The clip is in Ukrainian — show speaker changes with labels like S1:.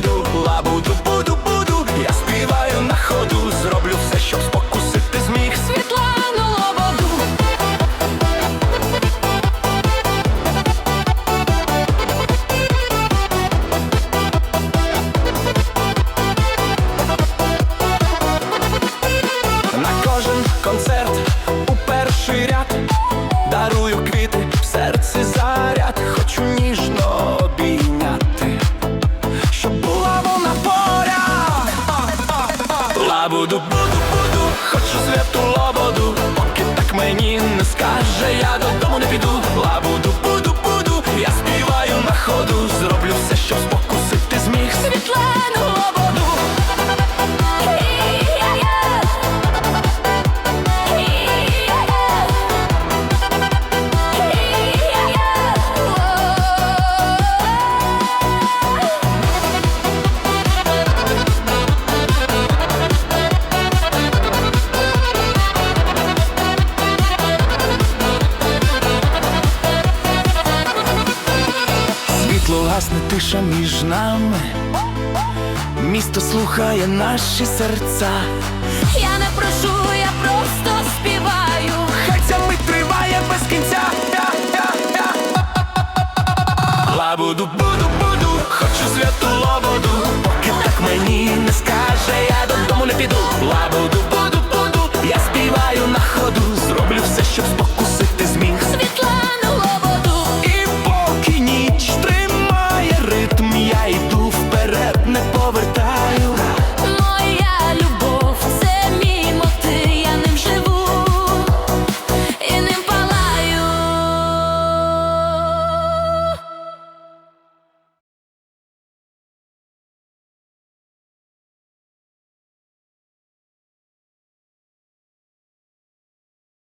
S1: піду, лабуду, буду, буду, я співаю на ходу, зроблю все, щоб спокусити зміг
S2: Світлану лободу.
S1: На кожен концерт у перший ряд дарую квіти. тиша між нами, місто слухає наші серця.
S2: Я не прошу, я просто співаю.
S1: Хай ця мить триває без кінця. Лабуду, буду, буду, хочу святу лободу. Поки так мені не скаже, я додому не піду. Лабуду.